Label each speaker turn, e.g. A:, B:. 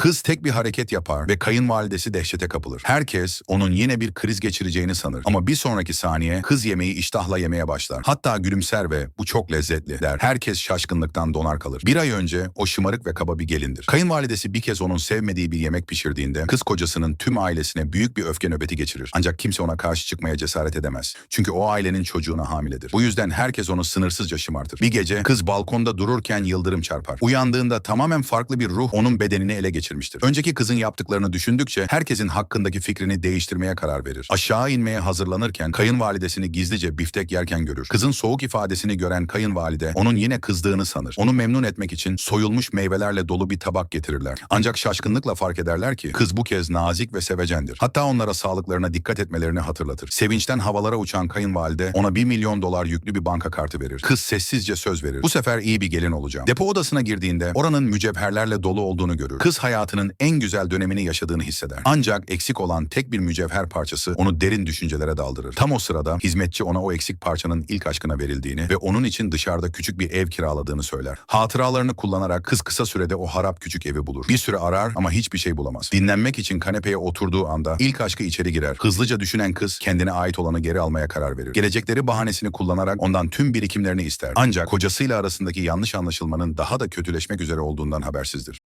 A: Kız tek bir hareket yapar ve kayınvalidesi dehşete kapılır. Herkes onun yine bir kriz geçireceğini sanır. Ama bir sonraki saniye kız yemeği iştahla yemeye başlar. Hatta gülümser ve bu çok lezzetli der. Herkes şaşkınlıktan donar kalır. Bir ay önce o şımarık ve kaba bir gelindir. Kayınvalidesi bir kez onun sevmediği bir yemek pişirdiğinde kız kocasının tüm ailesine büyük bir öfke nöbeti geçirir. Ancak kimse ona karşı çıkmaya cesaret edemez. Çünkü o ailenin çocuğuna hamiledir. Bu yüzden herkes onu sınırsızca şımartır. Bir gece kız balkonda dururken yıldırım çarpar. Uyandığında tamamen farklı bir ruh onun bedenini ele geçirmiştir. Önceki kızın yaptıklarını düşündükçe herkesin hakkındaki fikrini değiştirmeye karar verir. Aşağı inmeye hazırlanırken kayınvalidesini gizlice biftek yerken görür. Kızın soğuk ifadesini gören kayınvalide onun yine kızdığını sanır. Onu memnun etmek için soyulmuş meyvelerle dolu bir tabak getirirler. Ancak şaşkınlıkla fark ederler ki kız bu kez nazik ve sevecendir. Hatta onlara sağlıklarına dikkat etmelerini hatırlatır. Sevinçten havalara uçan kayınvalide ona 1 milyon dolar yüklü bir banka kartı verir. Kız sessizce söz verir. Bu sefer iyi bir gelin olacağım. Depo odasına girdiğinde oranın mücevherlerle dolu olduğunu görür. Kız hayatının en güzel dönemini yaşadığını hisseder. Ancak eksik olan tek bir mücevher parçası onu derin düşüncelere daldırır. Tam o sırada hizmetçi ona o eksik parçanın ilk aşkına verildiğini ve onun için dışarıda küçük bir ev kiraladığını söyler. Hatıralarını kullanarak kız kısa sürede o harap küçük evi bulur. Bir süre arar ama hiçbir şey bulamaz. Dinlenmek için kanepeye oturduğu anda ilk aşkı içeri girer. Hızlıca düşünen kız kendine ait olanı geri almaya karar verir. Gelecekleri bahanesini kullanarak ondan tüm birikimlerini ister. Ancak kocasıyla arasındaki yanlış anlaşılmanın daha da kötüleşmek üzere olduğundan habersizdir.